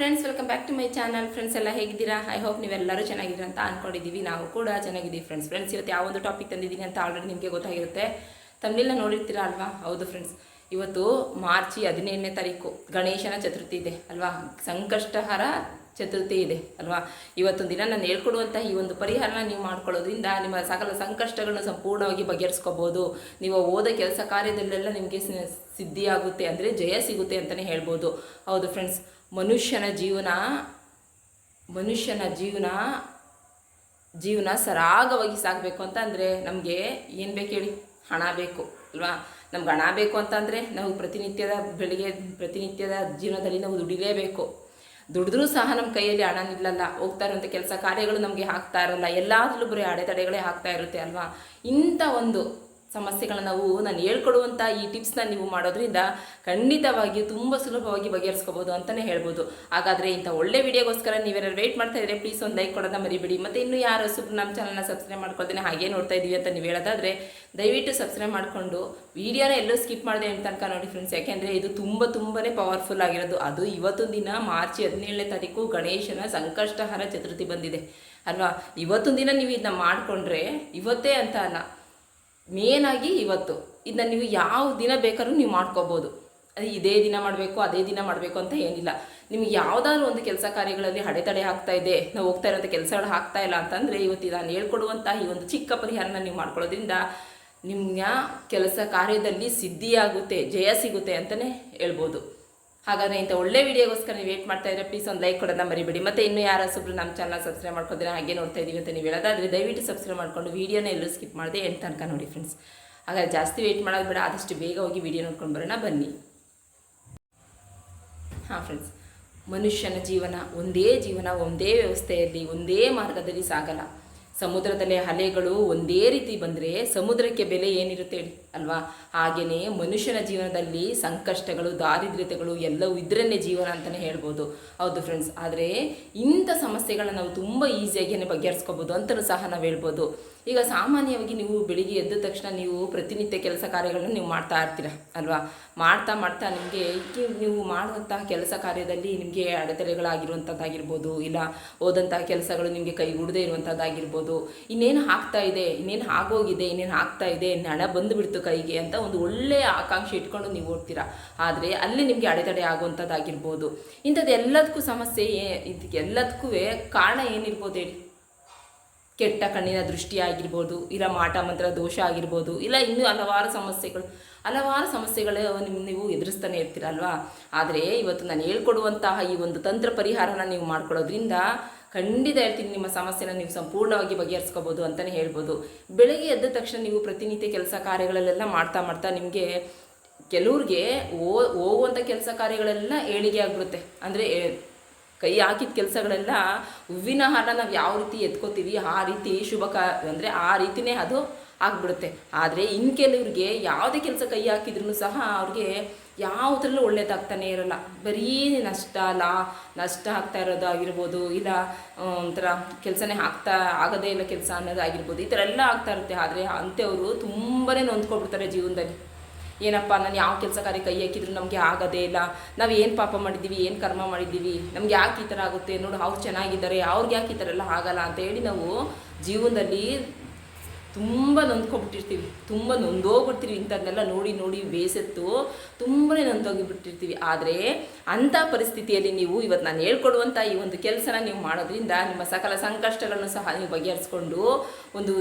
Friends welcome back to my channel friends ಎಲ್ಲ ಹೇಗಿದ್ದೀರಾ? I hope ನೀವೆಲ್ಲರೂ ಚೆನ್ನಾಗಿದ್ದೀರಾ ಅಂತ ಅನ್ಕೊಂಡಿದ್ದೀವಿ. ನಾವು ಕೂಡ ಚೆನ್ನಾಗಿದ್ದೀವಿ ಫ್ರೆಂಡ್ಸ್ ಫ್ರೆಂಡ್ಸ್ ಇವತ್ತು ಯಾವೊಂದು ಟಾಪಿಕ್ ತಂದಿದ್ದೀನಿ ಅಂತ ಆಲ್ರೆಡಿ ನಿಮಗೆ ಗೊತ್ತಾಗಿರುತ್ತೆ. ತಮ್ಮನೆಲ್ಲ ನೋಡಿರ್ತೀರಾ ಅಲ್ವಾ? ಹೌದು ಫ್ರೆಂಡ್ಸ್ ಇವತ್ತು ಮಾರ್ಚಿ ಹದಿನೇಳನೇ ತಾರೀಕು ಗಣೇಶನ ಚತುರ್ಥಿ ಇದೆ ಅಲ್ವಾ? ಸಂಕಷ್ಟಹರ ಚತುರ್ಥಿ ಇದೆ, ಅಲ್ವಾ? ಇವತ್ತೊಂದು ದಿನ ನಾನು ಹೇಳ್ಕೊಡುವಂಥ ಈ ಒಂದು ಪರಿಹಾರನ ನೀವು ಮಾಡ್ಕೊಳ್ಳೋದ್ರಿಂದ ನಿಮ್ಮ ಸಕಲ ಸಂಕಷ್ಟಗಳನ್ನು ಸಂಪೂರ್ಣವಾಗಿ ಬಗೆಹರಿಸ್ಕೋಬೋದು. ನೀವು ಓದ ಕೆಲಸ ಕಾರ್ಯದಲ್ಲೆಲ್ಲ ನಿಮಗೆ ಸಿದ್ಧಿಯಾಗುತ್ತೆ ಅಂದರೆ ಜಯ ಸಿಗುತ್ತೆ ಅಂತಲೇ ಹೇಳ್ಬೋದು. ಹೌದು ಫ್ರೆಂಡ್ಸ್ ಮನುಷ್ಯನ ಜೀವನ ಮನುಷ್ಯನ ಜೀವನ ಜೀವನ ಸರಾಗವಾಗಿ ಸಾಗಬೇಕು ಅಂತ ಅಂದರೆ ನಮಗೆ ಏನು ಬೇಕು ಹೇಳಿ? ಹಣ ಬೇಕು, ಅಲ್ವಾ? ನಮ್ಗೆ ಹಣ ಬೇಕು ಅಂತಂದರೆ ನಾವು ಪ್ರತಿನಿತ್ಯದ ಬೆಳಿಗ್ಗೆ ಪ್ರತಿನಿತ್ಯದ ಜೀವನದಲ್ಲಿ ನಾವು ದುಡಿಲೇಬೇಕು. ದುಡಿದ್ರೂ ಸಹ ನಮ್ಮ ಕೈಯಲ್ಲಿ ಹಣ ನಿಲ್ಲಲ್ಲ, ಹೋಗ್ತಾ ಇರುವಂಥ ಕೆಲಸ ಕಾರ್ಯಗಳು ನಮಗೆ ಆಗ್ತಾ ಇರಲ್ಲ ಎಲ್ಲಾದ್ರಲ್ಲೂ ಬರೀ ಅಡೆತಡೆಗಳೇ ಆಗ್ತಾ ಇರುತ್ತೆ ಅಲ್ವಾ? ಇಂಥ ಒಂದು ಸಮಸ್ಯೆಗಳನ್ನ ನಾವು ನಾನು ಹೇಳ್ಕೊಡುವಂಥ ಈ ಟಿಪ್ಸ್ನ ನೀವು ಮಾಡೋದ್ರಿಂದ ಖಂಡಿತವಾಗಿಯೂ ತುಂಬ ಸುಲಭವಾಗಿ ಬಗೆಹರಿಸ್ಕೋಬೋದು ಅಂತಲೇ ಹೇಳ್ಬೋದು. ಹಾಗಾದರೆ ಇಂಥ ಒಳ್ಳೆ ವಿಡಿಯೋಗೋಸ್ಕರ ನೀವೇನಾದ್ರು ವೆಯ್ಟ್ ಮಾಡ್ತಾ ಇದ್ದರೆ ಪ್ಲೀಸ್ ಒಂದು ಲೈಕ್ ಕೊಡೋದನ್ನ ಮರಿಬೇಡಿ. ಮತ್ತು ಇನ್ನೂ ಯಾರು ಸುಪ್ ನಮ್ಮ ಚಾನಲ್ನ ಸಬ್ಸ್ಕ್ರೈಬ್ ಮಾಡ್ಕೊಳ್ತೇನೆ ಹಾಗೆ ನೋಡ್ತಾ ಇದ್ದೀವಿ ಅಂತ ನೀವು ಹೇಳೋದಾದರೆ ದಯವಿಟ್ಟು ಸಬ್ಸ್ಕ್ರೈಬ್ ಮಾಡಿಕೊಂಡು ವಿಡಿಯೋನ ಎಲ್ಲೂ ಸ್ಕಿಪ್ ಮಾಡಿದೆ ಅಂತ ತನಕ ನೋಡಿ ಫ್ರೆಂಡ್ಸ್ ಯಾಕೆಂದರೆ ಇದು ತುಂಬ ತುಂಬಾ ಪವರ್ಫುಲ್ ಆಗಿರೋದು. ಅದು ಇವತ್ತೊಂದು ದಿನ ಮಾರ್ಚ್ ಹದಿನೇಳನೇ ತಾರೀಕು ಗಣೇಶನ ಸಂಕಷ್ಟಹರ ಚತುರ್ಥಿ ಬಂದಿದೆ. ಅಲ್ವಾ? ಇವತ್ತೊಂದು ದಿನ ನೀವು ಇದನ್ನ ಮಾಡಿಕೊಂಡ್ರೆ ಇವತ್ತೇ ಅಂತ ಅಲ್ಲ ಮೇನಾಗಿ ಇವತ್ತು. ಇದನ್ನ ನೀವು ಯಾವ ದಿನ ಬೇಕಾದ್ರೂ ನೀವು ಮಾಡ್ಕೋಬೋದು. ಅದು ಇದೇ ದಿನ ಮಾಡಬೇಕು, ಅದೇ ದಿನ ಮಾಡಬೇಕು ಅಂತ ಏನಿಲ್ಲ. ನಿಮ್ಗೆ ಯಾವುದಾದ್ರು ಒಂದು ಕೆಲಸ ಕಾರ್ಯಗಳಲ್ಲಿ ಅಡೆತಡೆ ಆಗ್ತಾ ಇದೆ, ನಾವು ಹೋಗ್ತಾ ಇರೋಂಥ ಕೆಲಸಗಳು ಆಗ್ತಾ ಇಲ್ಲ ಅಂತಂದರೆ ಇವತ್ತು ನಾನು ಹೇಳ್ಕೊಡುವಂಥ ಈ ಒಂದು ಚಿಕ್ಕ ಪರಿಹಾರನ ನೀವು ಮಾಡ್ಕೊಳ್ಳೋದ್ರಿಂದ ನಿಮ್ಮ ಕೆಲಸ ಕಾರ್ಯದಲ್ಲಿ ಸಿದ್ಧಿಯಾಗುತ್ತೆ, ಜಯ ಸಿಗುತ್ತೆ ಅಂತಲೇ ಹೇಳ್ಬೋದು. ಹಾಗಾದ್ರೆ ಇಂಥ ಒಳ್ಳೆ ವಿಡಿಯೋಗೋಸ್ಕರ ನೀವು ವೇಟ್ ಮಾಡ್ತಾ ಇದ್ರೆ ಪ್ಲೀಸ್ ಒಂದು ಲೈಕ್ ಕೊಡೋದನ್ನ ಮರಿಬೇಡಿ. ಮತ್ತೆ ಇನ್ನೂ ಯಾರು ಸುಬ್ರು ನಮ್ಮ ಚಾನಲ್ ಸಬ್ಸ್ಕ್ರೈಬ್ ಮಾಡ್ಕೊದ್ರೆ ಹಾಗೆ ನೋಡ್ತಾ ಇದೀವಿ ಅಂತ ನೀವು ಹೇಳೋದಾದ್ರೆ ದಯವಿಟ್ಟು ಸಬ್ಸ್ಕ್ರೈಬ್ ಮಾಡ್ಕೊಂಡು ವೀಡಿಯೋನ ಎಲ್ಲರೂ ಸ್ಕಿಪ್ ಮಾಡಿದೆ ಎಂಟು ತನಕ ನೋಡಿ ಫ್ರೆಂಡ್ಸ್ ಹಾಗಾದ್ರೆ ಜಾಸ್ತಿ ವೇಟ್ ಮಾಡೋದು ಬೇಡ, ಆದಷ್ಟು ಬೇಗ ಹೋಗಿ ವಿಡಿಯೋ ನೋಡ್ಕೊಂಡು ಬರೋಣ, ಬನ್ನಿ. ಹಾಂ ಫ್ರೆಂಡ್ಸ್ ಮನುಷ್ಯನ ಜೀವನ ಒಂದೇ ಜೀವನ, ಒಂದೇ ವ್ಯವಸ್ಥೆಯಲ್ಲಿ, ಒಂದೇ ಮಾರ್ಗದಲ್ಲಿ ಸಾಗಲ್ಲ. ಸಮುದ್ರದಲ್ಲಿ ಅಲೆಗಳು ಒಂದೇ ರೀತಿ ಬಂದರೆ ಸಮುದ್ರಕ್ಕೆ ಬೆಲೆ ಏನಿರುತ್ತೆ ಹೇಳಿ? ಅಲ್ವಾ? ಹಾಗೆಯೇ ಮನುಷ್ಯನ ಜೀವನದಲ್ಲಿ ಸಂಕಷ್ಟಗಳು, ದಾರಿದ್ರ್ಯತೆಗಳು ಎಲ್ಲವೂ ಇದ್ರನ್ನೇ ಜೀವನ ಅಂತಲೇ ಹೇಳ್ಬೋದು. ಹೌದು ಫ್ರೆಂಡ್ಸ್ ಆದರೆ ಇಂಥ ಸಮಸ್ಯೆಗಳನ್ನ ನಾವು ತುಂಬ ಈಸಿಯಾಗಿ ಬಗೆಹರಿಸ್ಕೋಬೋದು ಅಂತಲೂ ಸಹ ನಾವು ಹೇಳ್ಬೋದು. ಈಗ ಸಾಮಾನ್ಯವಾಗಿ ನೀವು ಬೆಳಿಗ್ಗೆ ಎದ್ದ ತಕ್ಷಣ ನೀವು ಪ್ರತಿನಿತ್ಯ ಕೆಲಸ ಕಾರ್ಯಗಳನ್ನು ನೀವು ಮಾಡ್ತಾ ಇರ್ತೀರ? ಅಲ್ವಾ? ಮಾಡ್ತಾ ಮಾಡ್ತಾ ನಿಮಗೆ ನೀವು ಮಾಡುವಂತಹ ಕೆಲಸ ಕಾರ್ಯದಲ್ಲಿ ನಿಮಗೆ ಅಡೆತಡೆಗಳಾಗಿರುವಂಥದ್ದಾಗಿರ್ಬೋದು ಇಲ್ಲ ಹೋದಂತಹ ಕೆಲಸಗಳು ನಿಮಗೆ ಕೈಗೂಡದೇ ಇರುವಂಥದ್ದಾಗಿರ್ಬೋದು ಇನ್ನೇನು ಆಗ್ತಾ ಇದೆ, ಇನ್ನೇನು ಆಗೋಗಿದೆ, ಇನ್ನೇನು ಆಗ್ತಾ ಇದೆ ಹಣ ಬಂದುಬಿಡ್ತು ಕೈಗೆ ಅಂತ ಒಂದು ಒಳ್ಳೆಯ ಆಕಾಂಕ್ಷೆ ಇಟ್ಕೊಂಡು ನೀವು ಓಡ್ತೀರಾ ಆದರೆ ಅಲ್ಲಿ ನಿಮಗೆ ಅಡೆತಡೆ ಆಗುವಂಥದ್ದಾಗಿರ್ಬೋದು ಇಂಥದ್ದು ಎಲ್ಲದಕ್ಕೂ ಸಮಸ್ಯೆ ಇದಕ್ಕೆ ಎಲ್ಲದಕ್ಕೂ ಕಾರಣ ಏನಿರ್ಬೋದು ಹೇಳಿ? ಕೆಟ್ಟ ಕಣ್ಣಿನ ದೃಷ್ಟಿ ಆಗಿರ್ಬೋದು, ಇಲ್ಲ ಮಾಟ ಮಂತ್ರ ದೋಷ ಆಗಿರ್ಬೋದು, ಇಲ್ಲ ಇನ್ನೂ ಹಲವಾರು ಸಮಸ್ಯೆಗಳು. ಹಲವಾರು ಸಮಸ್ಯೆಗಳು ನಿಮ್ಮ ನೀವು ಎದುರಿಸ್ತಾನೆ ಇರ್ತೀರಲ್ವಾ? ಆದರೆ ಇವತ್ತು ನಾನು ಹೇಳ್ಕೊಡುವಂತಹ ಈ ಒಂದು ತಂತ್ರ ಪರಿಹಾರನ ನೀವು ಮಾಡ್ಕೊಳ್ಳೋದ್ರಿಂದ ಖಂಡಿತ ಹೇಳ್ತೀನಿ, ನಿಮ್ಮ ಸಮಸ್ಯೆನ ನೀವು ಸಂಪೂರ್ಣವಾಗಿ ಬಗೆಹರಿಸ್ಕೋಬೋದು ಅಂತಲೇ ಹೇಳ್ಬೋದು. ಬೆಳಗ್ಗೆ ಎದ್ದ ತಕ್ಷಣ ನೀವು ಪ್ರತಿನಿತ್ಯ ಕೆಲಸ ಕಾರ್ಯಗಳಲ್ಲೆಲ್ಲ ಮಾಡ್ತಾ ಮಾಡ್ತಾ ನಿಮಗೆ ಕೆಲವ್ರಿಗೆ ಓ ಹೋಗುವಂಥ ಕೆಲಸ ಕಾರ್ಯಗಳೆಲ್ಲ ಏಳಿಗೆ ಆಗಿಬಿಡುತ್ತೆ. ಅಂದರೆ ಕೈ ಹಾಕಿದ ಕೆಲಸಗಳೆಲ್ಲ ಹೂವಿನ ಹಾರ ನಾವು ಯಾವ ರೀತಿ ಎತ್ಕೋತೀವಿ, ಆ ರೀತಿ ಶುಭ ಕಾ, ಅಂದರೆ ಆ ರೀತಿನೇ ಅದು ಆಗ್ಬಿಡುತ್ತೆ. ಆದರೆ ಇನ್ನು ಕೆಲವ್ರಿಗೆ ಯಾವುದೇ ಕೆಲಸ ಕೈ ಹಾಕಿದ್ರೂ ಸಹ ಅವ್ರಿಗೆ ಯಾವುದ್ರಲ್ಲೂ ಒಳ್ಳೇದಾಗ್ತಾನೆ ಇರಲ್ಲ. ಬರೀ ನಷ್ಟ ಅಲ್ಲ ನಷ್ಟ ಆಗ್ತಾ ಇರೋದು ಆಗಿರ್ಬೋದು ಇಲ್ಲ ಒಂಥರ ಕೆಲಸನೇ ಆಗ್ತಾ, ಆಗದೇ ಇಲ್ಲ ಕೆಲಸ ಅನ್ನೋದಾಗಿರ್ಬೋದು, ಈ ಥರ ಎಲ್ಲ ಆಗ್ತಾ ಇರುತ್ತೆ. ಆದರೆ ಅಂಥವ್ರು ತುಂಬಾ ನೊಂದ್ಕೊಬಿಡ್ತಾರೆ ಜೀವನದಲ್ಲಿ. ಏನಪ್ಪ, ನಾನು ಯಾವ ಕೆಲಸ ಕಾರ್ಯ ಕೈ ಹಾಕಿದ್ರು ನಮಗೆ ಆಗೋದೇ ಇಲ್ಲ. ನಾವು ಏನು ಪಾಪ ಮಾಡಿದ್ದೀವಿ, ಏನು ಕರ್ಮ ಮಾಡಿದ್ದೀವಿ, ನಮ್ಗೆ ಯಾಕೆ ಈ ಥರ ಆಗುತ್ತೆ, ನೋಡು, ಅವ್ರು ಚೆನ್ನಾಗಿದ್ದಾರೆ, ಅವ್ರಿಗೆ ಯಾಕೆ ಈ ಥರ ಎಲ್ಲ ಆಗಲ್ಲ ಅಂತ ಹೇಳಿ ನಾವು ಜೀವನದಲ್ಲಿ ತುಂಬ ನೊಂದ್ಕೊಬಿಟ್ಟಿರ್ತೀವಿ, ತುಂಬ ನೊಂದೋಗ್ಬಿಡ್ತೀವಿ ಇಂಥದ್ದನ್ನೆಲ್ಲ ನೋಡಿ ನೋಡಿ ಬೇಸತ್ತು ತುಂಬಾ ನೊಂದೋಗಿಬಿಟ್ಟಿರ್ತೀವಿ. ಆದರೆ ಅಂಥ ಪರಿಸ್ಥಿತಿಯಲ್ಲಿ ನೀವು ಇವತ್ತು ನಾನು ಹೇಳ್ಕೊಡುವಂಥ ಈ ಒಂದು ಕೆಲಸನ ನೀವು ಮಾಡೋದ್ರಿಂದ ನಿಮ್ಮ ಸಕಲ ಸಂಕಷ್ಟಗಳನ್ನು ಸಹ ನೀವು ಬಗೆಹರಿಸ್ಕೊಂಡು ಒಂದು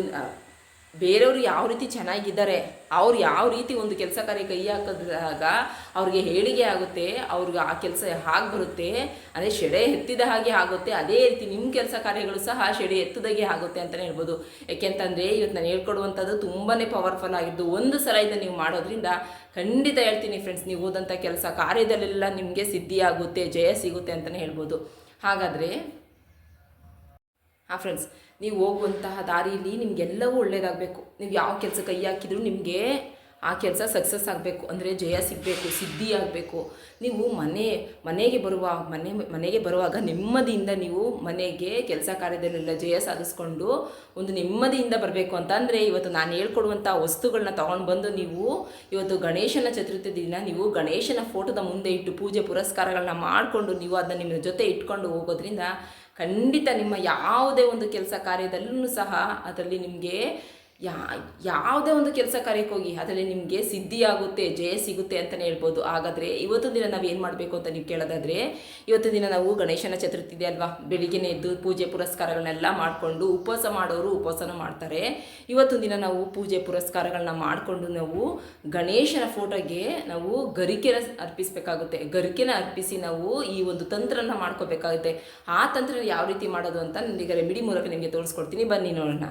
ಬೇರೆಯವರು ಯಾವ ರೀತಿ ಚೆನ್ನಾಗಿದ್ದಾರೆ, ಅವ್ರು ಯಾವ ರೀತಿ ಒಂದು ಕೆಲಸ ಕಾರ್ಯ ಕೈ ಹಾಕಿದಾಗ ಅವ್ರಿಗೆ ಹೇಳಿಗೆ ಆಗುತ್ತೆ, ಅವ್ರಿಗೆ ಆ ಕೆಲಸ ಹಾಗೆ ಬರುತ್ತೆ, ಅದೇ ಶೆಡೆ ಎತ್ತಿದ ಹಾಗೆ ಆಗುತ್ತೆ, ಅದೇ ರೀತಿ ನಿಮ್ಮ ಕೆಲಸ ಕಾರ್ಯಗಳು ಸಹ ಶೆಡೆ ಎತ್ತದಾಗೆ ಆಗುತ್ತೆ ಅಂತಲೇ ಹೇಳ್ಬೋದು. ಯಾಕೆಂತಂದರೆ ಇವತ್ತು ನಾನು ಹೇಳ್ಕೊಡುವಂಥದ್ದು ತುಂಬಾ ಪವರ್ಫುಲ್ ಆಗಿದ್ದು ಒಂದು ಸಲ ಇದನ್ನು ನೀವು ಮಾಡೋದ್ರಿಂದ ಖಂಡಿತ ಹೇಳ್ತೀನಿ ಫ್ರೆಂಡ್ಸ್ ನೀವು ಓದಂಥ ಕೆಲಸ ಕಾರ್ಯದಲ್ಲೆಲ್ಲ ನಿಮಗೆ ಸಿದ್ಧಿ ಆಗುತ್ತೆ ಜಯ ಸಿಗುತ್ತೆ ಅಂತಲೇ ಹೇಳ್ಬೋದು. ಹಾಗಾದರೆ ಹಾಂ ಫ್ರೆಂಡ್ಸ್ ನೀವು ಹೋಗುವಂತಹ ದಾರಿಯಲ್ಲಿ ನಿಮಗೆಲ್ಲವೂ ಒಳ್ಳೇದಾಗಬೇಕು. ನೀವು ಯಾವ ಕೆಲಸ ಕೈ ಹಾಕಿದ್ರು ನಿಮಗೆ ಆ ಕೆಲಸ ಸಕ್ಸಸ್ ಆಗಬೇಕು, ಅಂದರೆ ಜಯ ಸಿಗಬೇಕು, ಸಿದ್ಧಿ ಆಗಬೇಕು. ನೀವು ಮನೆ, ಮನೆಗೆ ಬರುವ, ಮನೆ, ಮನೆಗೆ ಬರುವಾಗ ನೆಮ್ಮದಿಯಿಂದ ನೀವು ಮನೆಗೆ ಕೆಲಸ ಕಾರ್ಯದಲ್ಲೆಲ್ಲ ಜಯ ಸಾಧಿಸ್ಕೊಂಡು ಒಂದು ನೆಮ್ಮದಿಯಿಂದ ಬರಬೇಕು ಅಂತಂದರೆ ಇವತ್ತು ನಾನು ಹೇಳ್ಕೊಡುವಂಥ ವಸ್ತುಗಳನ್ನ ತೊಗೊಂಡು ಬಂದು ನೀವು ಇವತ್ತು ಗಣೇಶನ ಚತುರ್ಥಿ ದಿನ ನೀವು ಗಣೇಶನ ಫೋಟೋದ ಮುಂದೆ ಇಟ್ಟು ಪೂಜೆ ಪುರಸ್ಕಾರಗಳನ್ನ ಮಾಡಿಕೊಂಡು ನೀವು ಅದನ್ನ ನಿಮ್ಮ ಜೊತೆ ಇಟ್ಕೊಂಡು ಹೋಗೋದ್ರಿಂದ ಖಂಡಿತ ನಿಮ್ಮ ಯಾವುದೇ ಒಂದು ಕೆಲಸ ಕಾರ್ಯದಲ್ಲೂ ಸಹ ಅದರಲ್ಲಿ ನಿಮಗೆ ಯಾ, ಯಾವುದೇ ಒಂದು ಕೆಲಸ ಕಾರ್ಯಕ್ಕೆ ಹೋಗಿ, ಅದರಲ್ಲಿ ನಿಮಗೆ ಸಿದ್ಧಿಯಾಗುತ್ತೆ, ಜಯ ಸಿಗುತ್ತೆ ಅಂತಲೇ ಹೇಳ್ಬೋದು. ಹಾಗಾದರೆ ಇವತ್ತು ದಿನ ನಾವು ಏನು ಮಾಡಬೇಕು ಅಂತ ನೀವು ಕೇಳೋದಾದರೆ ಇವತ್ತು ದಿನ ನಾವು ಗಣೇಶನ ಚತುರ್ಥಿ ಇದೆ ಅಲ್ವಾ, ಬೆಳಿಗ್ಗೆನೇ ಎದ್ದು ಪೂಜೆ ಪುರಸ್ಕಾರಗಳನ್ನೆಲ್ಲ ಮಾಡಿಕೊಂಡು ಉಪವಾಸ ಮಾಡೋರು ಉಪವಾಸನ ಮಾಡ್ತಾರೆ. ಇವತ್ತು ದಿನ ನಾವು ಪೂಜೆ ಪುರಸ್ಕಾರಗಳನ್ನ ಮಾಡಿಕೊಂಡು ನಾವು ಗಣೇಶನ ಫೋಟೋಗೆ ನಾವು ಗರಿಕೆನ ಅರ್ಪಿಸಬೇಕಾಗುತ್ತೆ. ಗರಿಕೆನ ಅರ್ಪಿಸಿ ನಾವು ಈ ಒಂದು ತಂತ್ರನ ಮಾಡ್ಕೋಬೇಕಾಗುತ್ತೆ. ಆ ತಂತ್ರ ಯಾವ ರೀತಿ ಮಾಡೋದು ಅಂತ ನನಗೆ ರೆಮಿಡಿ ಮೂಲಕ ನಿಮಗೆ ತೋರಿಸ್ಕೊಡ್ತೀನಿ. ಬನ್ನಿ ನೋಡೋಣ.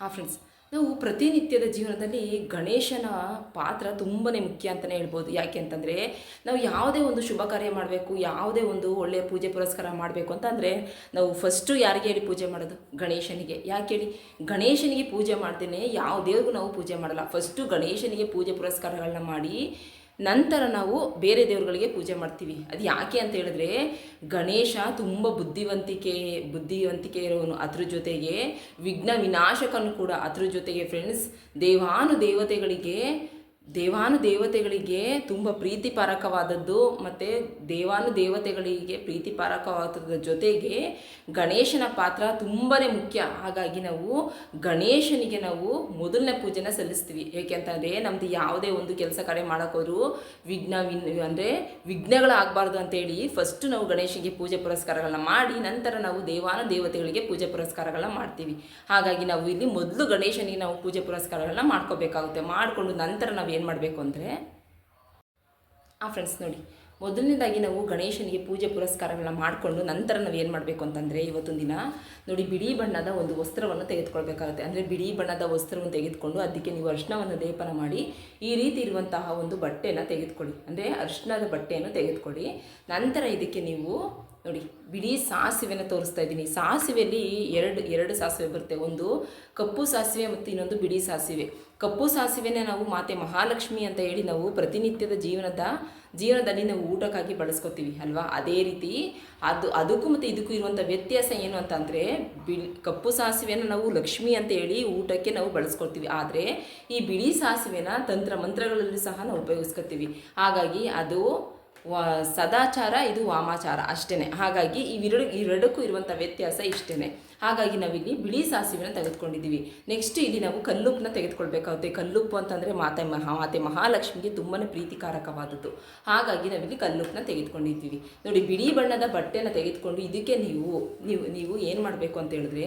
ಹಾಂ ಫ್ರೆಂಡ್ಸ್ ನಾವು ಪ್ರತಿನಿತ್ಯದ ಜೀವನದಲ್ಲಿ ಗಣೇಶನ ಪಾತ್ರ ತುಂಬಾ ಮುಖ್ಯ ಅಂತಲೇ ಹೇಳ್ಬೋದು. ಯಾಕೆ ಅಂತಂದರೆ, ನಾವು ಯಾವುದೇ ಒಂದು ಶುಭ ಕಾರ್ಯ ಮಾಡಬೇಕು, ಯಾವುದೇ ಒಂದು ಒಳ್ಳೆಯ ಪೂಜೆ ಪುರಸ್ಕಾರ ಮಾಡಬೇಕು ಅಂತಂದರೆ, ನಾವು ಫಸ್ಟು ಯಾರಿಗೆ ಹೇಳಿ ಪೂಜೆ ಮಾಡೋದು? ಗಣೇಶನಿಗೆ. ಯಾಕೆ ಹೇಳಿ? ಗಣೇಶನಿಗೆ ಪೂಜೆ ಮಾಡ್ತೇನೆ, ಯಾವ ದೇವ್ರಿಗೂ ನಾವು ಪೂಜೆ ಮಾಡಲ್ಲ. ಫಸ್ಟು ಗಣೇಶನಿಗೆ ಪೂಜೆ ಪುರಸ್ಕಾರಗಳನ್ನ ಮಾಡಿ ನಂತರ ನಾವು ಬೇರೆ ದೇವರುಗಳಿಗೆ ಪೂಜೆ ಮಾಡ್ತೀವಿ. ಅದು ಯಾಕೆ ಅಂತ ಹೇಳಿದ್ರೆ, ಗಣೇಶ ತುಂಬ ಬುದ್ಧಿವಂತಿಕೆ ಬುದ್ಧಿವಂತಿಕೆ ಇರೋನು ಅದ್ರ ಜೊತೆಗೆ ವಿಘ್ನ ವಿನಾಶಕನು ಕೂಡ ಅದ್ರ ಜೊತೆಗೆ ಫ್ರೆಂಡ್ಸ್ ದೇವಾನು ದೇವತೆಗಳಿಗೆ ದೇವಾನು ದೇವತೆಗಳಿಗೆ ತುಂಬ ಪ್ರೀತಿಪಾರಕವಾದದ್ದು ಮತ್ತು ದೇವಾನು ದೇವತೆಗಳಿಗೆ ಪ್ರೀತಿಪಾರಕವಾದ ಜೊತೆಗೆ ಗಣೇಶನ ಪಾತ್ರ ತುಂಬಾ ಮುಖ್ಯ. ಹಾಗಾಗಿ ನಾವು ಗಣೇಶನಿಗೆ ನಾವು ಮೊದಲನೇ ಪೂಜೆನ ಸಲ್ಲಿಸ್ತೀವಿ. ಏಕೆಂತಂದರೆ ನಮ್ಮದು ಯಾವುದೇ ಒಂದು ಕೆಲಸ ಕಡೆ ಮಾಡೋಕ್ಕೋದ್ರು ವಿಘ್ನ ವಿನ್ ಅಂದರೆ ವಿಘ್ನಗಳಾಗಬಾರ್ದು ಅಂತೇಳಿ ಫಸ್ಟ್ ನಾವು ಗಣೇಶನಿಗೆ ಪೂಜೆ ಪುರಸ್ಕಾರಗಳನ್ನ ಮಾಡಿ ನಂತರ ನಾವು ದೇವಾನು ದೇವತೆಗಳಿಗೆ ಪೂಜೆ ಪುರಸ್ಕಾರಗಳನ್ನ ಮಾಡ್ತೀವಿ. ಹಾಗಾಗಿ ನಾವು ಇಲ್ಲಿ ಮೊದಲು ಗಣೇಶನಿಗೆ ನಾವು ಪೂಜೆ ಪುರಸ್ಕಾರಗಳನ್ನ ಮಾಡ್ಕೋಬೇಕಾಗುತ್ತೆ. ಮಾಡಿಕೊಂಡು ನಂತರ ನಾವು ಏನು ಮಾಡಬೇಕು ಅಂದರೆ, ಆ ಫ್ರೆಂಡ್ಸ್ ನೋಡಿ, ಮೊದಲನೇದಾಗಿ ನಾವು ಗಣೇಶನಿಗೆ ಪೂಜೆ ಪುರಸ್ಕಾರಗಳನ್ನ ಮಾಡಿಕೊಂಡು ನಂತರ ನಾವು ಏನು ಮಾಡಬೇಕು ಅಂತಂದರೆ, ಇವತ್ತೊಂದು ದಿನ ನೋಡಿ ಬಿಳಿ ಬಣ್ಣದ ಒಂದು ವಸ್ತ್ರವನ್ನು ತೆಗೆದುಕೊಳ್ಬೇಕಾಗುತ್ತೆ. ಅಂದರೆ ಬಿಳಿ ಬಣ್ಣದ ವಸ್ತ್ರವನ್ನು ತೆಗೆದುಕೊಂಡು ಅದಕ್ಕೆ ನೀವು ಅರ್ಶನವನ್ನು ಲೇಪನ ಮಾಡಿ, ಈ ರೀತಿ ಇರುವಂತಹ ಒಂದು ಬಟ್ಟೆನ ತೆಗೆದುಕೊಳ್ಳಿ. ಅಂದರೆ ಅರ್ಶನದ ಬಟ್ಟೆಯನ್ನು ತೆಗೆದುಕೊಳ್ಳಿ. ನಂತರ ಇದಕ್ಕೆ ನೀವು ನೋಡಿ ಬಿಳಿ ಸಾಸಿವೆನ ತೋರಿಸ್ತಾ ಇದ್ದೀನಿ. ಸಾಸಿವೆಯಲ್ಲಿ ಎರಡು ಎರಡು ಸಾಸಿವೆ ಬರುತ್ತೆ. ಒಂದು ಕಪ್ಪು ಸಾಸಿವೆ ಮತ್ತು ಇನ್ನೊಂದು ಬಿಳಿ ಸಾಸಿವೆ. ಕಪ್ಪು ಸಾಸಿವೆನೇ ನಾವು ಮಾತೆ ಮಹಾಲಕ್ಷ್ಮಿ ಅಂತ ಹೇಳಿ ನಾವು ಪ್ರತಿನಿತ್ಯದ ಜೀವನದ, ಜೀವನದಲ್ಲಿ ನಾವು ಊಟಕ್ಕಾಗಿ ಬಳಸ್ಕೊತೀವಿ, ಅಲ್ವಾ? ಅದೇ ರೀತಿ ಅದು, ಅದಕ್ಕೂ ಮತ್ತು ಇದಕ್ಕೂ ಇರುವಂಥ ವ್ಯತ್ಯಾಸ ಏನು ಅಂತಂದರೆ ಬಿಳಿ ಕಪ್ಪು ಸಾಸಿವೆನ ನಾವು ಲಕ್ಷ್ಮಿ ಅಂತ ಹೇಳಿ ಊಟಕ್ಕೆ ನಾವು ಬಳಸ್ಕೊಳ್ತೀವಿ. ಆದರೆ ಈ ಬಿಳಿ ಸಾಸಿವೆನ ತಂತ್ರ ಮಂತ್ರಗಳಲ್ಲಿ ಸಹ ನಾವು ಉಪಯೋಗಿಸ್ಕೊತೀವಿ. ಹಾಗಾಗಿ ಅದು ಸದಾಚಾರ ಇದು ವಾಮಾಚಾರ ಅಷ್ಟೇ ಹಾಗಾಗಿ ಇವೆರಡು ಇವೆರಡಕ್ಕೂ ಇರುವಂಥ ವ್ಯತ್ಯಾಸ ಇಷ್ಟೇ ಹಾಗಾಗಿ ನಾವಿಲ್ಲಿ ಬಿಳಿ ಸಾಸಿವೆನ ತೆಗೆದುಕೊಂಡಿದ್ದೀವಿ. ನೆಕ್ಸ್ಟ್ ಇಲ್ಲಿ ನಾವು ಕಲ್ಲುಪ್ಪನ್ನ ತೆಗೆದುಕೊಳ್ಬೇಕಾಗುತ್ತೆ. ಕಲ್ಲುಪ್ಪು ಅಂತಂದರೆ ಮಾತೆ ಮಹಾ ಮಾತೆ ಮಹಾಲಕ್ಷ್ಮಿಗೆ ತುಂಬಾ ಪ್ರೀತಿಕಾರಕವಾದದ್ದು. ಹಾಗಾಗಿ ನಾವಿಲ್ಲಿ ಕಲ್ಲುಪ್ಪನ್ನ ತೆಗೆದುಕೊಂಡಿದ್ದೀವಿ. ನೋಡಿ, ಬಿಳಿ ಬಣ್ಣದ ಬಟ್ಟೆನ ತೆಗೆದುಕೊಂಡು ಇದಕ್ಕೆ ನೀವು ನೀವು ನೀವು ಏನು ಮಾಡಬೇಕು ಅಂತ ಹೇಳಿದ್ರೆ,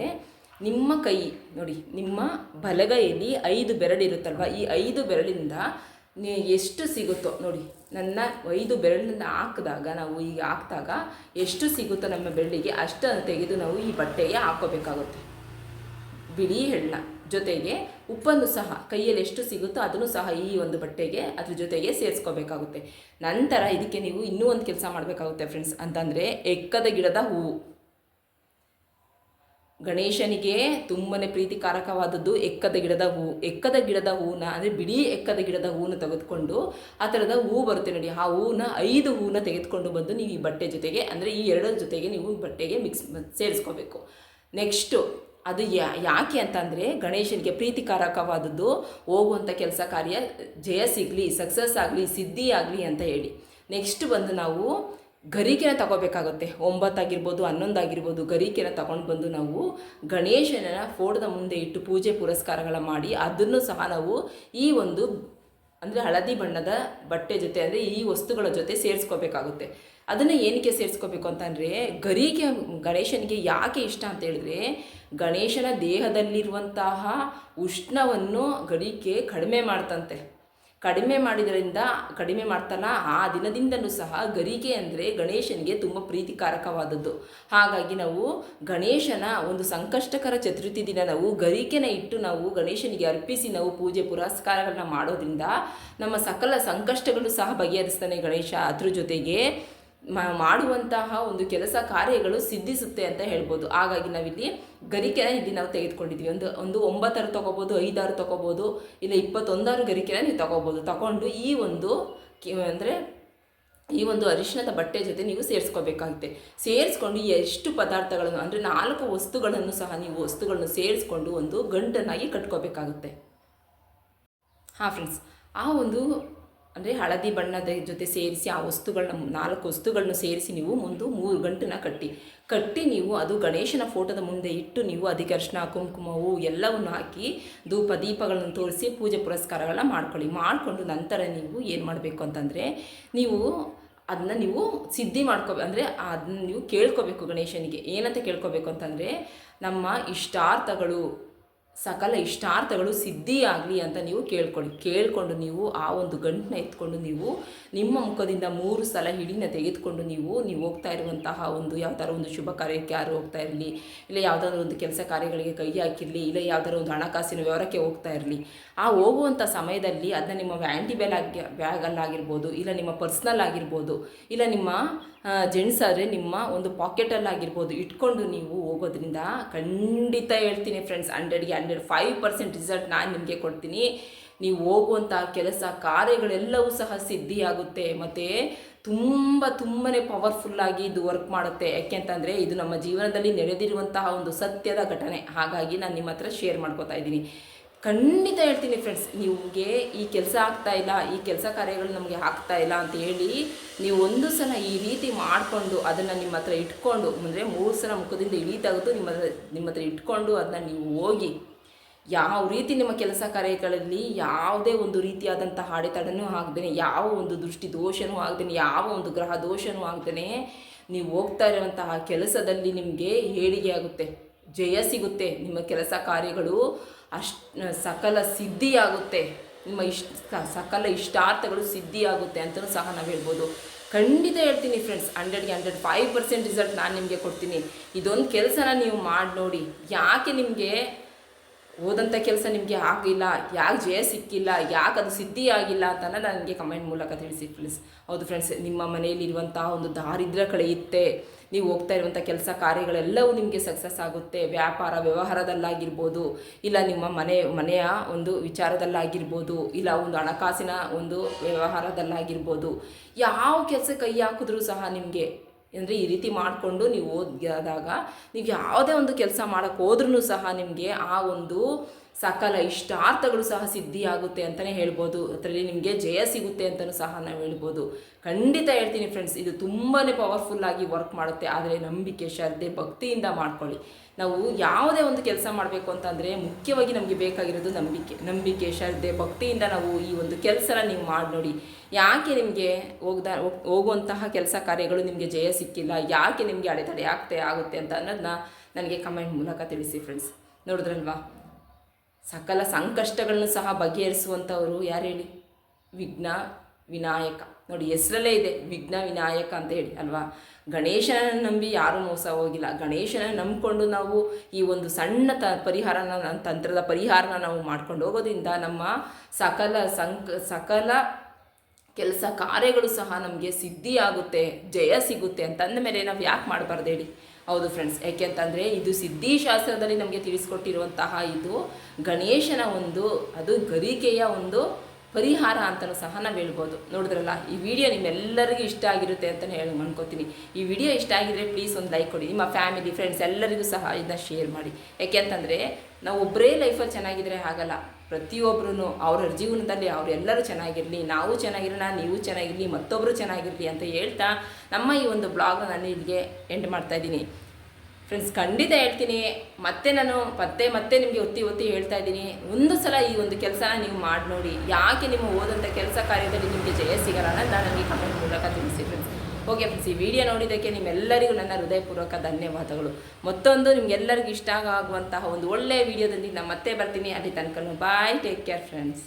ನಿಮ್ಮ ಕೈ, ನೋಡಿ, ನಿಮ್ಮ ಬಲಗೈಯಲ್ಲಿ ಐದು ಬೆರಳಿರುತ್ತಲ್ವ? ಈ ಐದು ಬೆರಳಿಂದ ಎಷ್ಟು ಸಿಗುತ್ತೋ ನೋಡಿ, ನನ್ನ ಐದು ಬೆರಳನ್ನು ಹಾಕಿದಾಗ, ನಾವು ಈಗ ಹಾಕಿದಾಗ ಎಷ್ಟು ಸಿಗುತ್ತೋ ನಮ್ಮ ಬೆರಳಿಗೆ ಅಷ್ಟನ್ನು ತೆಗೆದು ನಾವು ಈ ಬಟ್ಟೆಗೆ ಹಾಕೋಬೇಕಾಗುತ್ತೆ ಬಿಳಿ ಹೆಣ್ಣ ಜೊತೆಗೆ ಉಪ್ಪನ್ನು ಸಹ, ಕೈಯಲ್ಲಿ ಎಷ್ಟು ಸಿಗುತ್ತೋ ಅದನ್ನು ಸಹ ಈ ಒಂದು ಬಟ್ಟೆಗೆ, ಅದ್ರ ಜೊತೆಗೆ ಸೇರಿಸ್ಕೋಬೇಕಾಗುತ್ತೆ. ನಂತರ ಇದಕ್ಕೆ ನೀವು ಇನ್ನೂ ಒಂದು ಕೆಲಸ ಮಾಡಬೇಕಾಗುತ್ತೆ ಫ್ರೆಂಡ್ಸ್ ಅಂತಂದರೆ ಎಕ್ಕದ ಗಿಡದ ಹೂವು. ಗಣೇಶನಿಗೆ ತುಂಬನೇ ಪ್ರೀತಿಕಾರಕವಾದದ್ದು ಎಕ್ಕದ ಗಿಡದ ಹೂ, ಎಕ್ಕದ ಗಿಡದ ಹೂನ, ಅಂದರೆ ಬಿಡಿ ಎಕ್ಕದ ಗಿಡದ ಹೂನ ತೆಗೆದುಕೊಂಡು ಆ ಥರದ ಹೂ ಬರುತ್ತೆ ನೋಡಿ. ಆ ಹೂನ ಐದು ಹೂನ ತೆಗೆದುಕೊಂಡು ಬಂದು ನೀವು ಈ ಬಟ್ಟೆ ಜೊತೆಗೆ, ಅಂದರೆ ಈ ಎರಡರ ಜೊತೆಗೆ ನೀವು ಬಟ್ಟೆಗೆ ಮಿಕ್ಸ್ ಸೇರಿಸ್ಕೋಬೇಕು. ನೆಕ್ಸ್ಟು, ಅದು ಯಾ, ಯಾಕೆ ಅಂತಂದರೆ ಗಣೇಶನಿಗೆ ಪ್ರೀತಿಕಾರಕವಾದದ್ದು ಹೋಗುವಂಥ ಕೆಲಸ ಕಾರ್ಯ ಜಯ ಸಿಗಲಿ, ಸಕ್ಸಸ್ ಆಗಲಿ, ಸಿದ್ಧಿ ಆಗಲಿ ಅಂತ ಹೇಳಿ. ನೆಕ್ಸ್ಟ್ ಬಂದು ನಾವು ಗರಿಕೆನ ತಗೋಬೇಕಾಗುತ್ತೆ. ಒಂಬತ್ತಾಗಿರ್ಬೋದು, ಹನ್ನೊಂದಾಗಿರ್ಬೋದು, ಗರಿಕೆನ ತಗೊಂಡು ಬಂದು ನಾವು ಗಣೇಶನ ಫೋಟೋದ ಮುಂದೆ ಇಟ್ಟು ಪೂಜೆ ಪುರಸ್ಕಾರಗಳ ಮಾಡಿ ಅದನ್ನು ಸಹ ನಾವು ಈ ಒಂದು ಅಂದರೆ ಹಳದಿ ಬಣ್ಣದ ಬಟ್ಟೆ ಜೊತೆ ಅಂದರೆ ಈ ವಸ್ತುಗಳ ಜೊತೆ ಸೇರಿಸ್ಕೋಬೇಕಾಗುತ್ತೆ. ಅದನ್ನು ಏನಕ್ಕೆ ಸೇರಿಸ್ಕೋಬೇಕು ಅಂತಂದರೆ ಗರಿಕೆ ಗಣೇಶನಿಗೆ ಯಾಕೆ ಇಷ್ಟ ಅಂತ ಹೇಳಿದ್ರೆ ಗಣೇಶನ ದೇಹದಲ್ಲಿರುವಂತಹ ಉಷ್ಣವನ್ನು ಗರಿಕೆ ಕಡಿಮೆ ಮಾಡ್ತಂತೆ. ಕಡಿಮೆ ಮಾಡಿದ್ರಿಂದ ಕಡಿಮೆ ಮಾಡ್ತಾನ? ಆ ದಿನದಿಂದಲೂ ಸಹ ಗರಿಗೆ ಅಂದರೆ ಗಣೇಶನಿಗೆ ತುಂಬ ಪ್ರೀತಿಕಾರಕವಾದದ್ದು. ಹಾಗಾಗಿ ನಾವು ಗಣೇಶನ ಒಂದು ಸಂಕಷ್ಟಕರ ಚತುರ್ಥಿ ದಿನ ನಾವು ಗರಿಕೆನ ಇಟ್ಟು ನಾವು ಗಣೇಶನಿಗೆ ಅರ್ಪಿಸಿ ನಾವು ಪೂಜೆ ಪುರಸ್ಕಾರಗಳನ್ನ ಮಾಡೋದ್ರಿಂದ ನಮ್ಮ ಸಕಲ ಸಂಕಷ್ಟಗಳು ಸಹ ಬಗೆಹರಿಸ್ತಾನೆ ಗಣೇಶ. ಅದ್ರ ಜೊತೆಗೆ ಮಾಡುವಂತಹ ಒಂದು ಕೆಲಸ ಕಾರ್ಯಗಳು ಸಿದ್ಧಿಸುತ್ತೆ ಅಂತ ಹೇಳ್ಬೋದು. ಹಾಗಾಗಿ ನಾವಿಲ್ಲಿ ಗರಿಕೆನ ಇಲ್ಲಿ ನಾವು ತೆಗೆದುಕೊಂಡಿದ್ವಿ ಒಂದು ಒಂದು ಒಂಬತ್ತಾರು ತಗೋಬೋದು, ಐದಾರು ತಗೋಬೋದು, ಇಲ್ಲ ಇಪ್ಪತ್ತೊಂದಾರು ಗರಿಕೆನ ನೀವು ತಗೋಬೋದು. ತಗೊಂಡು ಈ ಒಂದು ಅಂದರೆ ಈ ಒಂದು ಅರಿಶಿಣದ ಬಟ್ಟೆ ಜೊತೆ ನೀವು ಸೇರಿಸ್ಕೋಬೇಕಾಗುತ್ತೆ. ಸೇರಿಸ್ಕೊಂಡು ಎಷ್ಟು ಪದಾರ್ಥಗಳನ್ನು, ಅಂದರೆ ನಾಲ್ಕು ವಸ್ತುಗಳನ್ನು ಸಹ ನೀವು ವಸ್ತುಗಳನ್ನು ಸೇರಿಸ್ಕೊಂಡು ಒಂದು ಗಂಟನ್ನಾಗಿ ಕಟ್ಕೋಬೇಕಾಗುತ್ತೆ. ಹಾಂ ಫ್ರೆಂಡ್ಸ್ ಆ ಒಂದು ಅಂದರೆ ಹಳದಿ ಬಣ್ಣದ ಜೊತೆ ಸೇರಿಸಿ ಆ ವಸ್ತುಗಳನ್ನ, ನಾಲ್ಕು ವಸ್ತುಗಳನ್ನ ಸೇರಿಸಿ ನೀವು ಒಂದು ಮೂರು ಗಂಟನ್ನ ಕಟ್ಟಿ. ಕಟ್ಟಿ ನೀವು ಅದು ಗಣೇಶನ ಫೋಟೋದ ಮುಂದೆ ಇಟ್ಟು ನೀವು ಅದಕ್ಕೆ ಅರಿಶಿನ ಕುಂಕುಮವು ಎಲ್ಲವನ್ನು ಹಾಕಿ ಧೂಪ, ದೀಪಗಳನ್ನು ತೋರಿಸಿ ಪೂಜೆ ಪುರಸ್ಕಾರಗಳನ್ನ ಮಾಡ್ಕೊಳ್ಳಿ. ಮಾಡಿಕೊಂಡು ನಂತರ ನೀವು ಏನು ಮಾಡಬೇಕು ಅಂತಂದರೆ ನೀವು ಅದನ್ನ ನೀವು ಸಿದ್ಧಿ ಮಾಡ್ಕೋ ಅಂದರೆ ಅದನ್ನ ನೀವು ಕೇಳ್ಕೋಬೇಕು ಗಣೇಶನಿಗೆ. ಏನಂತ ಕೇಳ್ಕೋಬೇಕು ಅಂತಂದರೆ ನಮ್ಮ ಇಷ್ಟಾರ್ಥಗಳು ಸಕಲ ಇಷ್ಟಾರ್ಥಗಳು ಸಿದ್ಧಿಯಾಗಲಿ ಅಂತ ನೀವು ಕೇಳ್ಕೊಳ್ಳಿ ಕೇಳಿಕೊಂಡು ನೀವು ಆ ಒಂದು ಗಂಟನ್ನ ಎತ್ಕೊಂಡು ನೀವು ನಿಮ್ಮ ಮುಖದಿಂದ ಮೂರು ಸಲ ಹಿಡಿನ ತೆಗೆದುಕೊಂಡು ನೀವು ನೀವು ಹೋಗ್ತಾ ಇರುವಂತಹ ಒಂದು ಯಾವ್ದಾರ ಒಂದು ಶುಭ ಕಾರ್ಯಕ್ಕೆ ಯಾರು ಹೋಗ್ತಾ ಇರಲಿ, ಇಲ್ಲ ಯಾವುದಾದ್ರು ಒಂದು ಕೆಲಸ ಕಾರ್ಯಗಳಿಗೆ ಕೈ ಹಾಕಿರಲಿ, ಇಲ್ಲ ಯಾವುದಾದ್ರು ಒಂದು ಹಣಕಾಸಿನ ವ್ಯವಹಾರಕ್ಕೆ ಹೋಗ್ತಾ ಇರಲಿ, ಆ ಹೋಗುವಂಥ ಸಮಯದಲ್ಲಿ ಅದನ್ನ ನಿಮ್ಮ ವ್ಯಾಂಟಿ ಬ್ಯಾಲ್ ಆಗಿ, ಬ್ಯಾಗಲ್ಲಾಗಿರ್ಬೋದು, ಇಲ್ಲ ನಿಮ್ಮ ಪರ್ಸ್ನಲ್ ಆಗಿರ್ಬೋದು ಇಲ್ಲ ನಿಮ್ಮ ಜೆಂಟ್ಸ್ ಆದರೆ ನಿಮ್ಮ ಒಂದು ಪಾಕೆಟಲ್ಲಾಗಿರ್ಬೋದು ಇಟ್ಕೊಂಡು ನೀವು ಹೋಗೋದ್ರಿಂದ ಖಂಡಿತ ಹೇಳ್ತೀನಿ ಫ್ರೆಂಡ್ಸ್ ಹಂಡ್ರೆಡ್ಗೆ ಹಂಡ್ರೆಡ್ ಫೈವ್ ಪರ್ಸೆಂಟ್ ರಿಸಲ್ಟ್ ನಾನು ನಿಮಗೆ ಕೊಡ್ತೀನಿ. ನೀವು ಹೋಗುವಂಥ ಕೆಲಸ, ಕಾರ್ಯಗಳೆಲ್ಲವೂ ಸಹ ಸಿದ್ಧಿಯಾಗುತ್ತೆ. ಮತ್ತು ತುಂಬ ತುಂಬಾ ಪವರ್ಫುಲ್ಲಾಗಿ ಇದು ವರ್ಕ್ ಮಾಡುತ್ತೆ. ಯಾಕೆಂತಂದರೆ ಇದು ನಮ್ಮ ಜೀವನದಲ್ಲಿ ನಡೆದಿರುವಂತಹ ಒಂದು ಸತ್ಯದ ಘಟನೆ. ಹಾಗಾಗಿ ನಾನು ನಿಮ್ಮ ಹತ್ರ ಶೇರ್ ಮಾಡ್ಕೋತಾ ಇದ್ದೀನಿ. ಖಂಡಿತ ಹೇಳ್ತೀನಿ ಫ್ರೆಂಡ್ಸ್ ನಿಮಗೆ ಈ ಕೆಲಸ ಆಗ್ತಾ ಇಲ್ಲ, ಈ ಕೆಲಸ ಕಾರ್ಯಗಳು ನಮಗೆ ಆಗ್ತಾ ಇಲ್ಲ ಅಂತ ಹೇಳಿ ನೀವು ಒಂದು ಸಲ ಈ ರೀತಿ ಮಾಡಿಕೊಂಡು ಅದನ್ನು ನಿಮ್ಮ ಹತ್ರ ಇಟ್ಕೊಂಡು, ಅಂದರೆ ಮೂರು ಸಲ ಮುಖದಿಂದ ಇಳಿತಾಗುತ್ತೋ ನಿಮ್ಮ ಹತ್ರ ನಿಮ್ಮ ಹತ್ರ ಇಟ್ಕೊಂಡು ಅದನ್ನ ನೀವು ಹೋಗಿ ಯಾವ ರೀತಿ ನಿಮ್ಮ ಕೆಲಸ ಕಾರ್ಯಗಳಲ್ಲಿ ಯಾವುದೇ ಒಂದು ರೀತಿಯಾದಂಥ ಅಡೆತಡೆನೂ ಆಗ್ದೇನೆ, ಯಾವ ಒಂದು ದೃಷ್ಟಿ ದೋಷನೂ ಆಗ್ದೇನೆ, ಯಾವ ಒಂದು ಗ್ರಹ ದೋಷನೂ ಆಗ್ದೇ ನೀವು ಹೋಗ್ತಾ ಇರುವಂತಹ ಕೆಲಸದಲ್ಲಿ ನಿಮಗೆ ಏಳಿಗೆ ಆಗುತ್ತೆ, ಜಯ ಸಿಗುತ್ತೆ, ನಿಮ್ಮ ಕೆಲಸ ಕಾರ್ಯಗಳು ಅಷ್ಟು ಸಕಲ ಸಿದ್ಧಿಯಾಗುತ್ತೆ. ನಿಮ್ಮ ಇಷ್ಟ ಸಕಲ ಇಷ್ಟಾರ್ಥಗಳು ಸಿದ್ಧಿಯಾಗುತ್ತೆ ಅಂತಲೂ ಸಹ ನಾವು ಹೇಳ್ಬೋದು. ಖಂಡಿತ ಹೇಳ್ತೀನಿ ಫ್ರೆಂಡ್ಸ್ ಹಂಡ್ರೆಡ್ಗೆ ಹಂಡ್ರೆಡ್ ಫೈವ್ ಪರ್ಸೆಂಟ್ ರಿಸಲ್ಟ್ ನಾನು ನಿಮಗೆ ಕೊಡ್ತೀನಿ. ಇದೊಂದು ಕೆಲಸನ ನೀವು ಮಾಡಿ ನೋಡಿ. ಯಾಕೆ ನಿಮಗೆ ಓದಂಥ ಕೆಲಸ ನಿಮಗೆ ಆಗಿಲ್ಲ, ಯಾಕೆ ಜಯ ಸಿಕ್ಕಿಲ್ಲ, ಯಾಕೆ ಅದು ಸಿದ್ಧಿಯಾಗಿಲ್ಲ ಅಂತ ನನಗೆ ಕಮೆಂಟ್ ಮೂಲಕ ತಿಳಿಸಿ ಪ್ಲೀಸ್ ಹೌದು ಫ್ರೆಂಡ್ಸ್ ನಿಮ್ಮ ಮನೆಯಲ್ಲಿರುವಂತಹ ಒಂದು ದಾರಿದ್ರ್ಯ ಕಳೆಯುತ್ತೆ. ನೀವು ಹೋಗ್ತಾ ಇರುವಂಥ ಕೆಲಸ ಕಾರ್ಯಗಳೆಲ್ಲವೂ ನಿಮಗೆ ಸಕ್ಸಸ್ ಆಗುತ್ತೆ. ವ್ಯಾಪಾರ ವ್ಯವಹಾರದಲ್ಲಾಗಿರ್ಬೋದು, ಇಲ್ಲ ನಿಮ್ಮ ಮನೆ, ಮನೆಯ ಒಂದು ವಿಚಾರದಲ್ಲಾಗಿರ್ಬೋದು, ಇಲ್ಲ ಒಂದು ಹಣಕಾಸಿನ ಒಂದು ವ್ಯವಹಾರದಲ್ಲಾಗಿರ್ಬೋದು, ಯಾವ ಕೆಲಸ ಕೈ ಹಾಕಿದ್ರೂ ಸಹ ನಿಮಗೆ ಅಂದರೆ ಈ ರೀತಿ ಮಾಡಿಕೊಂಡು ನೀವು ಓದಿದಾಗ ನೀವು ಯಾವುದೇ ಒಂದು ಕೆಲಸ ಮಾಡೋಕ್ಕೆ ಹೋದ್ರೂ ಸಹ ನಿಮಗೆ ಆ ಒಂದು ಸಕಲ ಇಷ್ಟಾರ್ಥಗಳು ಸಹ ಸಿದ್ಧಿಯಾಗುತ್ತೆ ಅಂತಲೇ ಹೇಳ್ಬೋದು. ಅದರಲ್ಲಿ ನಿಮಗೆ ಜಯ ಸಿಗುತ್ತೆ ಅಂತಲೂ ಸಹ ನಾವು ಹೇಳ್ಬೋದು. ಖಂಡಿತ ಹೇಳ್ತೀನಿ ಫ್ರೆಂಡ್ಸ್ ಇದು ತುಂಬಾ ಪವರ್ಫುಲ್ಲಾಗಿ ವರ್ಕ್ ಮಾಡುತ್ತೆ. ಆದರೆ ನಂಬಿಕೆ, ಶ್ರದ್ಧೆ, ಭಕ್ತಿಯಿಂದ ಮಾಡ್ಕೊಳ್ಳಿ. ನಾವು ಯಾವುದೇ ಒಂದು ಕೆಲಸ ಮಾಡಬೇಕು ಅಂತಂದರೆ ಮುಖ್ಯವಾಗಿ ನಮಗೆ ಬೇಕಾಗಿರೋದು ನಂಬಿಕೆ. ನಂಬಿಕೆ, ಶ್ರದ್ಧೆ, ಭಕ್ತಿಯಿಂದ ನಾವು ಈ ಒಂದು ಕೆಲಸನ ನೀವು ಮಾಡಿ ನೋಡಿ. ಯಾಕೆ ನಿಮಗೆ ಹೋಗ್ದ, ಹೋಗುವಂತಹ ಕೆಲಸ ಕಾರ್ಯಗಳು ನಿಮಗೆ ಜಯ ಸಿಕ್ಕಿಲ್ಲ? ಯಾಕೆ ನಿಮಗೆ ಅಡೆತಡೆ ಆಗ್ತೇ ಆಗುತ್ತೆ ಅಂತ ಅನ್ನೋದನ್ನ ನನಗೆ ಕಮೆಂಟ್ ಮೂಲಕ ತಿಳಿಸಿ ಫ್ರೆಂಡ್ಸ್ ನೋಡಿದ್ರಲ್ವಾ? ಸಕಲ ಸಂಕಷ್ಟಗಳನ್ನು ಸಹ ಬಗೆಹರಿಸುವಂಥವರು ಯಾರು ಹೇಳಿ? ವಿಘ್ನ ವಿನಾಯಕ. ನೋಡಿ, ಹೆಸರಲ್ಲೇ ಇದೆ, ವಿಘ್ನ ವಿನಾಯಕ ಅಂತ ಹೇಳಿ, ಅಲ್ವಾ? ಗಣೇಶನ ನಂಬಿ ಯಾರೂ ಮೋಸ ಹೋಗಿಲ್ಲ. ಗಣೇಶನ ನಂಬಿಕೊಂಡು ನಾವು ಈ ಒಂದು ಸಣ್ಣ ತ ಪರಿಹಾರನ, ತಂತ್ರದ ಪರಿಹಾರನ ನಾವು ಮಾಡ್ಕೊಂಡು ಹೋಗೋದ್ರಿಂದ ನಮ್ಮ ಸಕಲ ಸಂಕ, ಸಕಲ ಕೆಲಸ ಕಾರ್ಯಗಳು ಸಹ ನಮಗೆ ಸಿದ್ಧಿಯಾಗುತ್ತೆ, ಜಯ ಸಿಗುತ್ತೆ ಅಂತಂದ ಮೇಲೆ ನಾವು ಯಾಕೆ ಮಾಡಬಾರ್ದು ಹೇಳಿ? ಹೌದು ಫ್ರೆಂಡ್ಸ್ ಯಾಕೆಂತಂದರೆ ಇದು ಸಿದ್ಧಿಶಾಸ್ತ್ರದಲ್ಲಿ ನಮಗೆ ತಿಳಿಸ್ಕೊಟ್ಟಿರುವಂತಹ ಇದು ಗಣೇಶನ ಒಂದು, ಅದು ಗರಿಕೆಯ ಒಂದು ಪರಿಹಾರ ಅಂತಲೂ ಸಹ ನಾವು ಹೇಳ್ಬೋದು. ನೋಡಿದ್ರಲ್ಲ, ಈ ವಿಡಿಯೋ ನಿಮ್ಮೆಲ್ಲರಿಗೂ ಇಷ್ಟ ಆಗಿರುತ್ತೆ ಅಂತಲೇ ಹೇಳಿ ಅನ್ಕೋತೀನಿ ಈ ವಿಡಿಯೋ ಇಷ್ಟ ಆಗಿದ್ರೆ ಪ್ಲೀಸ್ ಒಂದು ಲೈಕ್ ಕೊಡಿ, ನಿಮ್ಮ ಫ್ಯಾಮಿಲಿ ಫ್ರೆಂಡ್ಸ್ ಎಲ್ಲರಿಗೂ ಸಹ ಇದನ್ನ ಶೇರ್ ಮಾಡಿ. ಯಾಕೆಂತಂದರೆ ನಾವು ಒಬ್ಬರೇ ಲೈಫಲ್ಲಿ ಚೆನ್ನಾಗಿದ್ರೆ ಆಗಲ್ಲ. ಪ್ರತಿಯೊಬ್ಬರೂ ಅವ್ರ ಜೀವನದಲ್ಲಿ ಅವರೆಲ್ಲರೂ ಚೆನ್ನಾಗಿರಲಿ, ನಾವು ಚೆನ್ನಾಗಿರೋಣ, ನೀವು ಚೆನ್ನಾಗಿರಲಿ ಮತ್ತೊಬ್ಬರು ಚೆನ್ನಾಗಿರಲಿ ಅಂತ ಹೇಳ್ತಾ ನಮ್ಮ ಈ ಒಂದು ಬ್ಲಾಗ್ ನಾನು ಇಲ್ಲಿಗೆ ಎಂಡ್ ಮಾಡ್ತಾ ಇದ್ದೀನಿ. ಫ್ರೆಂಡ್ಸ್ ಖಂಡಿತ ಹೇಳ್ತೀನಿ. ಮತ್ತೆ ನಾನು ಮತ್ತೆ ಮತ್ತೆ ನಿಮಗೆ ಒತ್ತಿ ಒತ್ತಿ ಹೇಳ್ತಾ ಇದ್ದೀನಿ. ಒಂದು ಸಲ ಈ ಒಂದು ಕೆಲಸನ ನೀವು ಮಾಡಿ ನೋಡಿ ಯಾಕೆ ನಿಮ್ಮ ಓದಂಥ ಕೆಲಸ ಕಾರ್ಯದಲ್ಲಿ ನಿಮಗೆ ಜಯ ಸಿಗಲ್ಲ ಅನ್ನೋದು ನನಗೆ ಕಮೆಂಟ್ ಮೂಲಕ ತಿಳಿಸಿ ಫ್ರೆಂಡ್ಸ್ ಓಕೆ ಫ್ರೆಂಡ್ಸ್, ಈ ವಿಡಿಯೋ ನೋಡಿದ್ದಕ್ಕೆ ನಿಮ್ಮೆಲ್ಲರಿಗೂ ನನ್ನ ಹೃದಯಪೂರ್ವಕ ಧನ್ಯವಾದಗಳು. ಮತ್ತೊಂದು ನಿಮ್ಗೆಲ್ಲರಿಗೂ ಇಷ್ಟ ಆಗುವಂತಹ ಒಂದು ಒಳ್ಳೆಯ ವಿಡಿಯೋದಲ್ಲಿ ನಾನು ಮತ್ತೆ ಬರ್ತೀನಿ. ಅಲ್ಲಿ ತನಕ ಬಾಯ್ ಟೇಕ್ ಕೇರ್ ಫ್ರೆಂಡ್ಸ್